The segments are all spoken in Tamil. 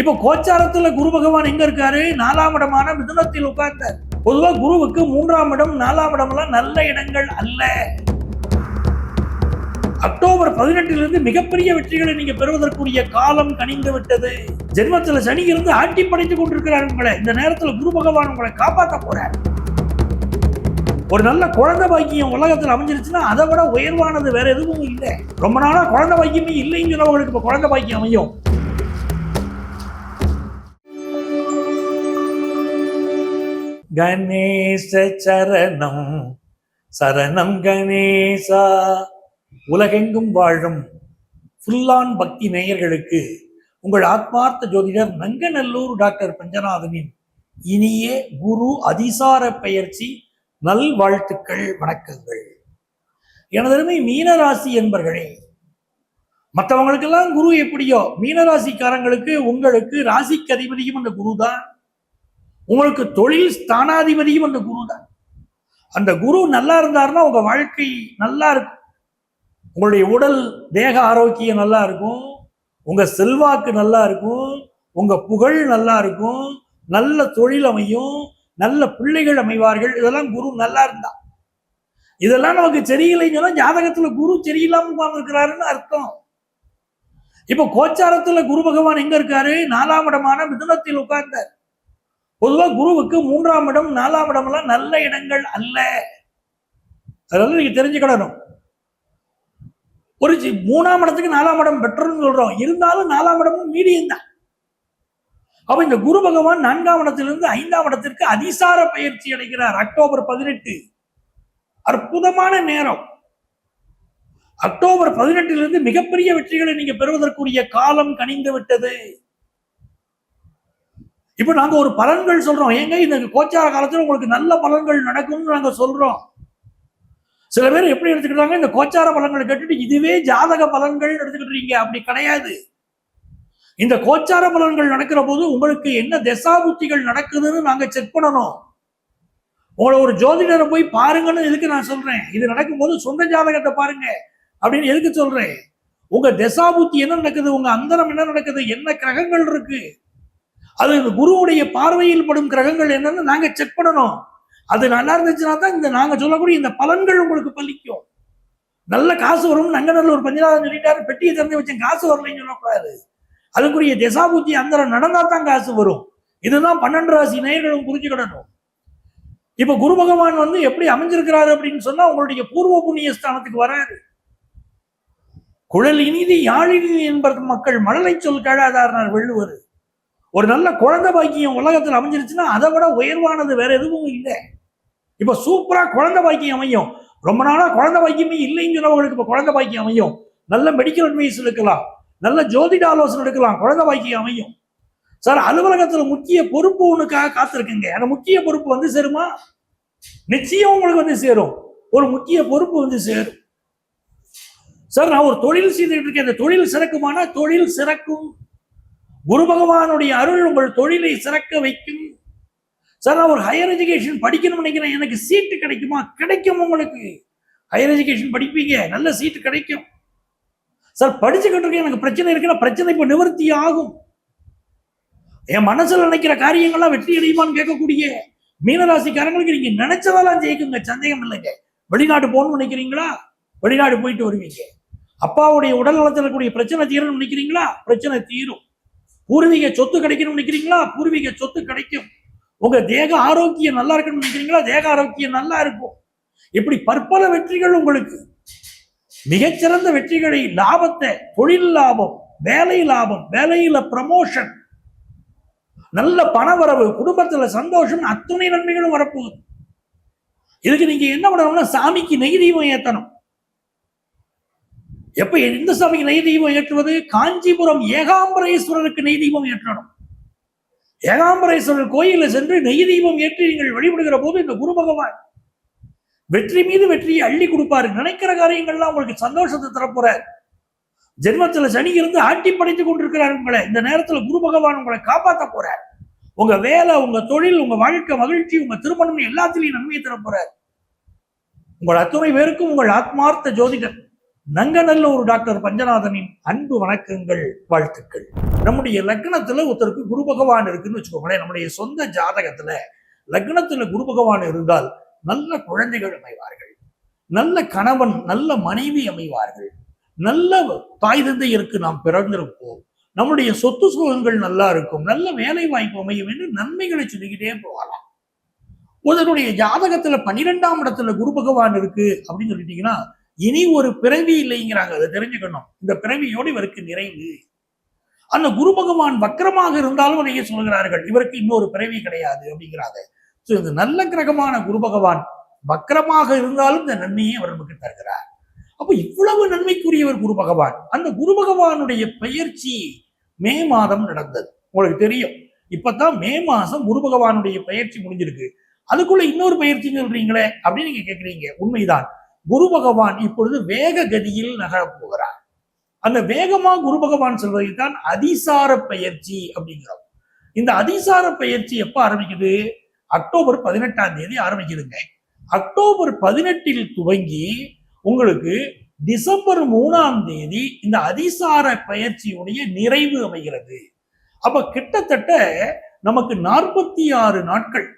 இப்போ கோச்சாரத்துல குரு பகவான் எங்க இருக்காரு? நாலாம் இடமான மிதுனத்தில் உட்கார்ந்தார். பொதுவா குருவுக்கு மூன்றாம் இடம் நாலாம் இடம்லாம் நல்ல இடங்கள் அல்ல. அக்டோபர் பதினெட்டிலிருந்து மிகப்பெரிய வெற்றிகளை நீங்க பெறுவதற்குரிய காலம் கனிந்து விட்டது. ஜென்மத்துல சனி இருந்து ஆட்டி படைத்துக் கொண்டிருக்கிறார் உங்களை. இந்த நேரத்துல குரு பகவான் உங்களை காப்பாத்த போறார். ஒரு நல்ல குழந்தை பாக்கியம் உலகத்தில் அமைஞ்சிருச்சுன்னா அதை விட உயர்வானது வேற எதுவும் இல்லை. ரொம்ப நாளா குழந்தை பாக்கியமே இல்லைங்கிறவங்களுக்கு இப்ப குழந்தை பாக்கியம் அமையும். கணேச சரணம். சரணம் கணேசா. உலகெங்கும் வாழும் ஃபுல்லான் பக்தி நேயர்களுக்கு உங்கள் ஆத்மார்த்த ஜோதிடர் நங்கநல்லூர் டாக்டர் பஞ்சநாதனின் இனிய குரு அதிசார பெயர்ச்சி நல்வாழ்த்துக்கள் வணக்கங்கள். எனதருமை மீனராசி என்பர்களே மற்றவங்களுக்கெல்லாம் குரு எப்படியோ? மீனராசிக்காரங்களுக்கு உங்களுக்கு ராசிக்கு அதிபதியும் அந்த குரு தான் உங்களுக்கு தொழில் ஸ்தானாதிபதியும் அந்த குரு தான். அந்த குரு நல்லா இருந்தாருன்னா உங்க வாழ்க்கை நல்லா இருக்கும். உங்களுடைய உடல் தேக ஆரோக்கியம் நல்லா இருக்கும். உங்க செல்வாக்கு நல்லா இருக்கும். உங்க புகழ் நல்லா இருக்கும். நல்ல தொழில் அமையும். நல்ல பிள்ளைகள் அமைவார்கள். இதெல்லாம் குரு நல்லா இருந்தா. இதெல்லாம் நமக்கு சரியில்லைன்னு சொன்னா ஜாதகத்துல குரு சரியில்லாம உட்கார்ந்துருக்கிறாருன்னு அர்த்தம். இப்போ கோச்சாரத்துல குரு பகவான் எங்க இருக்காரு? நாலாம் இடமான மிதுனத்தில் உட்கார்ந்தார். பொதுவாக குருவுக்கு மூன்றாம் இடம் நாலாம் இடம் எல்லாம் நல்ல இடங்கள் அல்ல. அதனால நீங்க தெரிஞ்சுக்கிடணும் ஒரு மூணாம் இடத்துக்கு நாலாம் இடம் பெட்டர்னு சொல்றோம். இருந்தாலும் நாலாம் இடமும் மீடியம் தான் அப்ப இந்த குரு பகவான் நான்காம் இடத்திலிருந்து ஐந்தாம் இடத்திற்கு அதிசார பயிற்சி அடைகிறார். அக்டோபர் பதினெட்டு. அற்புதமான நேரம். அக்டோபர் பதினெட்டிலிருந்து மிகப்பெரிய வெற்றிகளை நீங்க பெறுவதற்குரிய காலம் கனிந்து விட்டது. இப்போ நாங்க ஒரு பலன்கள் சொல்றோம். ஏங்க இந்த கோச்சார காலத்துல உங்களுக்கு நல்ல பலன்கள் நடக்கும்னு நாங்க சொல்றோம். சில பேர் எப்படி எடுத்துக்கிட்டாங்க? இந்த கோச்சார பலன்களை கேட்டுட்டு இதுவே ஜாதக பலன்கள் எடுத்துக்கிட்டுறீங்க. அப்படி கிடையாது. இந்த கோச்சார பலன்கள் நடக்கிற போது உங்களுக்கு என்ன திசாபுத்திகள் நடக்குதுன்னு நாங்க செக் பண்ணணும். உங்களை ஒரு ஜோதிடரை போய் பாருங்கன்னு எதுக்கு நான் சொல்றேன்? இது நடக்கும்போது சொந்த ஜாதகத்தை பாருங்க அப்படின்னு எதுக்கு சொல்றேன்? உங்க திசாபுத்தி என்ன நடக்குது? உங்க அந்தரம் என்ன நடக்குது? என்ன கிரகங்கள் இருக்கு? அது இந்த குருவுடைய பார்வையில் படும் கிரகங்கள் என்னன்னு நாங்க செக் பண்ணணும். அது நல்லா இருந்துச்சுன்னா தான் இந்த நாங்க சொல்லக்கூடிய இந்த பலன்கள் உங்களுக்கு பலிக்கும். நல்ல காசு வரும் நங்கநல்லூர் பஞ்சநாதன் சொல்லிட்டாரு. பெட்டியை திறந்து வச்சேன் காசு வரலைன்னு சொல்லக்கூடாது. அதுக்குரிய திசாபுத்தி அந்தரம் நடந்தா தான் காசு வரும். இதுதான் பன்னெண்டு ராசி நேயர்களும் புரிஞ்சுக்கிடணும். இப்ப குரு பகவான் வந்து எப்படி அமைஞ்சிருக்கிறாரு அப்படின்னு சொன்னா உங்களுடைய பூர்வ புண்ணிய ஸ்தானத்துக்கு வராரு. குழல் இனிது யாழினி என்பது மக்கள் மழலை சொல் கேளாதார் வெள்ளுவர். ஒரு நல்ல குழந்தை பாக்கியம் உலகத்தில் அமைஞ்சிருச்சுன்னா அதை விட உயர்வானது வேற எதுவும் இல்லை. இப்போ சூப்பராக குழந்தை பாக்கியம் அமையும். ரொம்ப நாளாக குழந்தை பாக்கியமே உங்களுக்கு இப்போ குழந்தை பாக்கியம் அமையும். நல்ல மெடிக்கல் அட்வைஸ் எடுக்கலாம். நல்ல ஜோதிட ஆலோசனை எடுக்கலாம். குழந்தை பாக்கியம் அமையும். சார் அலுவலகத்தில் முக்கிய பொறுப்பு ஒண்ணுக்காக காத்திருக்குங்க. அந்த முக்கிய பொறுப்பு வந்து சேருமா? நிச்சயம் உங்களுக்கு வந்து சேரும். ஒரு முக்கிய பொறுப்பு வந்து சேரும். சார் நான் ஒரு தொழில் செய்துட்டு இருக்கேன். அந்த தொழில் சிறக்குமானா? தொழில் சிறக்கும். குரு பகவானுடைய அருள் உங்கள் தொழிலை சிறக்க வைக்கும். சார் நான் ஒரு ஹையர் எஜுகேஷன் படிக்கணும்னு நினைக்கிறேன். எனக்கு சீட்டு கிடைக்குமா? கிடைக்கும் உங்களுக்கு. ஹையர் எஜுகேஷன் படிப்பீங்க. நல்ல சீட்டு கிடைக்கும். சார் படிச்சுக்கிட்டு இருக்கேன். எனக்கு பிரச்சனை இருக்குன்னா பிரச்சனை இப்போ நிவர்த்தி ஆகும். என் மனசில் நினைக்கிற காரியங்கள்லாம் வெற்றி அடையுமான்னு கேட்கக்கூடிய மீனராசிக்காரங்களுக்கு நீங்க நினைச்சதெல்லாம் ஜெயிக்குங்க. சந்தேகம் இல்லைங்க. வெளிநாடு போகணும்னு நினைக்கிறீங்களா? வெளிநாடு போயிட்டு வருவீங்க. அப்பாவுடைய உடல் நலத்தில் இருக்கக்கூடிய பிரச்சனை தீரணும்னு நினைக்கிறீங்களா? பிரச்சனை தீரும். பூர்வீக சொத்து கிடைக்கணும்னு நினைக்கிறீங்களா? பூர்வீக சொத்து கிடைக்கும். உங்க தேக ஆரோக்கியம் நல்லா இருக்கணும்னு நினைக்கிறீங்களா? தேக ஆரோக்கியம் நல்லா இருக்கும். இப்படி பற்பல வெற்றிகள் உங்களுக்கு. மிகச்சிறந்த வெற்றிகளை லாபத்தை தொழில் லாபம் வேலை லாபம் வேலையில ப்ரமோஷன் நல்ல பணவரவு குடும்பத்துல சந்தோஷம் அத்துணை நன்மைகளும் வரப்போகுது. இதுக்கு நீங்க என்ன பண்ணணும்னா சாமிக்கு நெய் தீபம் ஏத்தணும். எப்ப எந்த சபைக்கு நெய் தீபம் ஏற்றுவது? காஞ்சிபுரம் ஏகாம்பரேஸ்வரருக்கு நெய் தீபம் ஏற்றணும். ஏகாம்பரேஸ்வரர் கோயிலில் சென்று நெய் தீபம் ஏற்றி நீங்கள் வழிபடுகிற போது இந்த குரு பகவான் வெற்றி மீது வெற்றியை அள்ளி கொடுப்பாரு. நினைக்கிற காரியங்கள்லாம் உங்களுக்கு சந்தோஷத்தை தரப்போறார். ஜென்மத்தில் சனி இருந்து ஆட்டி படைத்துக் கொண்டிருக்கிறார் உங்களை. இந்த நேரத்தில் குரு பகவான் உங்களை காப்பாற்ற போறார். உங்க வேலை உங்க தொழில் உங்க வாழ்க்கை மகிழ்ச்சி உங்க திருமணம் எல்லாத்திலையும் நன்மையை தர உங்கள் அத்துணை பேருக்கும் உங்கள் ஆத்மார்த்த ஜோதிடர். நங்கநல்லூர் டாக்டர் பஞ்சநாதனின் அன்பு வணக்கங்கள் வாழ்த்துக்கள். நம்முடைய லக்னத்துல ஒருத்தருக்கு குரு பகவான் இருக்குன்னு வச்சுக்கோங்களேன் நம்முடைய சொந்த ஜாதகத்துல லக்னத்துல குரு பகவான் இருந்தால் நல்ல குழந்தைகள் அமைவார்கள். நல்ல கணவன் நல்ல மனைவி அமைவார்கள். நல்ல தாய் தந்தையருக்கு நாம் பிறந்திருப்போம். நம்முடைய சொத்து சுகங்கள் நல்லா இருக்கும். நல்ல வேலை வாய்ப்பு அமையும் என்று நன்மைகளை சொல்லிக்கிட்டே போகலாம். ஒருத்தருடைய ஜாதகத்துல பன்னிரெண்டாம் இடத்துல குரு பகவான் இருக்கு அப்படின்னு சொல்லிட்டீங்கன்னா இனி ஒரு பிறவி இல்லைங்கிறாங்க. அதை தெரிஞ்சுக்கணும். இந்த பிறவியோடு இவருக்கு நிறைவு. அந்த குரு பகவான் வக்கரமாக இருந்தாலும் அதையே சொல்கிறார்கள் இவருக்கு இன்னொரு பிறவி கிடையாது அப்படிங்கிறாங்க. ஸோ இது நல்ல கிரகமான குரு பகவான் வக்கரமாக இருந்தாலும் இந்த நன்மையை அவர் நமக்கு தருகிறார். அப்போ இவ்வளவு நன்மைக்குரியவர் குரு பகவான். அந்த குரு பகவானுடைய பெயர்ச்சி மே மாதம் நடந்தது. உங்களுக்கு தெரியும். இப்பதான் மே மாசம் குரு பகவானுடைய பயிற்சி முடிஞ்சிருக்கு. அதுக்குள்ள இன்னொரு பயிற்சின்னு சொல்றீங்களே அப்படின்னு நீங்க கேக்குறீங்க. உண்மைதான். குரு பகவான் இப்பொழுது வேக கதியில் நகரப் போகிறார் அந்த வேகமா குரு பகவான் சொல்வதை தான் அதிசார பயிற்சி அப்படிங்கிறோம். இந்த அதிசார பயிற்சி எப்ப ஆரம்பிக்குது? அக்டோபர் பதினெட்டாம் தேதி ஆரம்பிக்குதுங்க. அக்டோபர் பதினெட்டில் துவங்கி உங்களுக்கு டிசம்பர் மூணாம் தேதி இந்த அதிசார பயிற்சியுடைய நிறைவு அமைகிறது. அப்ப கிட்டத்தட்ட நமக்கு நாற்பத்தி ஆறு நாட்கள்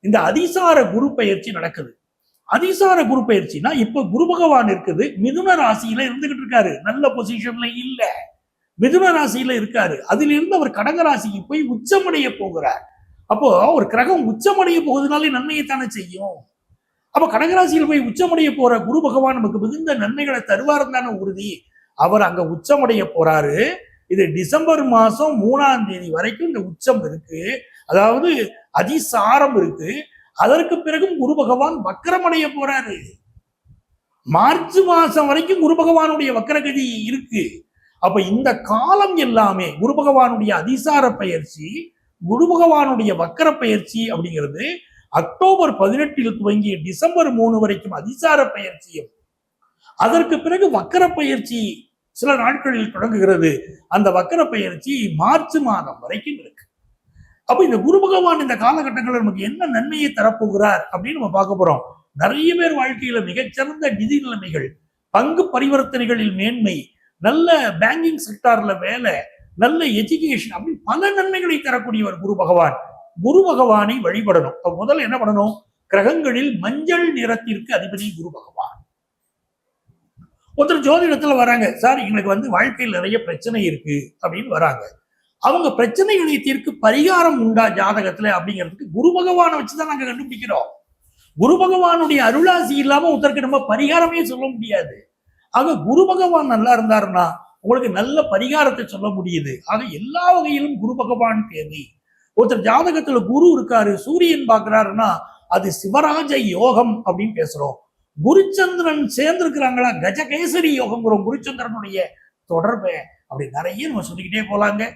இந்த அதிசார குரு பயிற்சி நடக்குது. அதிசார குரு பயிற்சினா இப்ப குரு பகவான் இருக்குது மிதுன ராசியில இருந்துகிட்டு இருக்காரு. நல்ல பொசிஷன்ல இல்ல. மிதுன ராசியில இருக்காரு. அதிலிருந்து அவர் கடக ராசிக்கு போய் உச்சமடைய போகிறார். அப்போ ஒரு கிரகம் உச்சமடைய போகுதுனாலே நன்மையை தானே செய்யும். அப்ப கடகராசியில் போய் உச்சமடைய போற குரு பகவான் நமக்கு மிகுந்த நன்மைகளை தருவார் தானே உறுதி. அவர் அங்க உச்சமடைய போறாரு. இது டிசம்பர் மாசம் மூணாம் தேதி வரைக்கும் இந்த உச்சம் இருக்கு. அதாவது அதிசாரம் இருக்கு. அதற்கு பிறகும் குரு பகவான் வக்கரமடைய போறாரு. மார்ச் மாசம் வரைக்கும் குரு பகவானுடைய வக்கரகதி இருக்கு. அப்ப இந்த காலம் எல்லாமே குரு பகவானுடைய அதிசார பயிற்சி குரு பகவானுடைய வக்கர பயிற்சி அப்படிங்கிறது அக்டோபர் பதினெட்டில் துவங்கி டிசம்பர் மூணு வரைக்கும் அதிசார பயிற்சியும். அதற்கு பிறகு வக்கர பயிற்சி சில நாட்களில் தொடங்குகிறது. அந்த வக்கர பயிற்சி மார்ச் மாதம் வரைக்கும் இருக்கு. அப்ப இந்த குரு பகவான் இந்த காலகட்டங்களில் நமக்கு என்ன நன்மையை தரப்போகிறார் அப்படின்னு நம்ம பார்க்க போறோம். நிறைய பேர் வாழ்க்கையில மிகச்சிறந்த நிதி நிலைமைகள் பங்கு பரிவர்த்தனைகளில் மேன்மை நல்ல பேங்கிங் செக்டார்ல வேலை நல்ல எஜுகேஷன் அப்படி பல நன்மைகளை தரக்கூடியவர் குரு பகவான். குரு பகவானை வழிபடணும். அப்ப முதல்ல என்ன பண்ணணும்? கிரகங்களில் மஞ்சள் நிறத்திற்கு அதிபதி குரு பகவான். ஒருத்தர் ஜோதிடத்துல வராங்க. சார் எங்களுக்கு வந்து வாழ்க்கையில் நிறைய பிரச்சனை இருக்கு அப்படின்னு வராங்க. அவங்க பிரச்சனைகளை தீர்க்க பரிகாரம் உண்டா ஜாதகத்துல அப்படிங்கிறதுக்கு குரு பகவானை வச்சுதான் நாங்க கண்டுபிடிக்கிறோம். குரு பகவானுடைய அருளாசி இல்லாம ஒருத்தருக்கு நம்ம பரிகாரமே சொல்ல முடியாது. ஆக குரு பகவான் நல்லா இருந்தாருன்னா உங்களுக்கு நல்ல பரிகாரத்தை சொல்ல முடியுது. ஆக எல்லா வகையிலும் குரு பகவான் தேவை. ஒருத்தர் ஜாதகத்துல குரு இருக்காரு சூரியன் பாக்குறாருன்னா அது சிவராஜ யோகம் அப்படின்னு பேசுறோம். குருச்சந்திரன் சேர்ந்திருக்கிறாங்களா? கஜகேசரி யோகம்ங்கிறோம் குருச்சந்திரனுடைய தொடர்பை. அப்படி நிறைய நம்ம சொல்லிக்கிட்டே போலாங்க.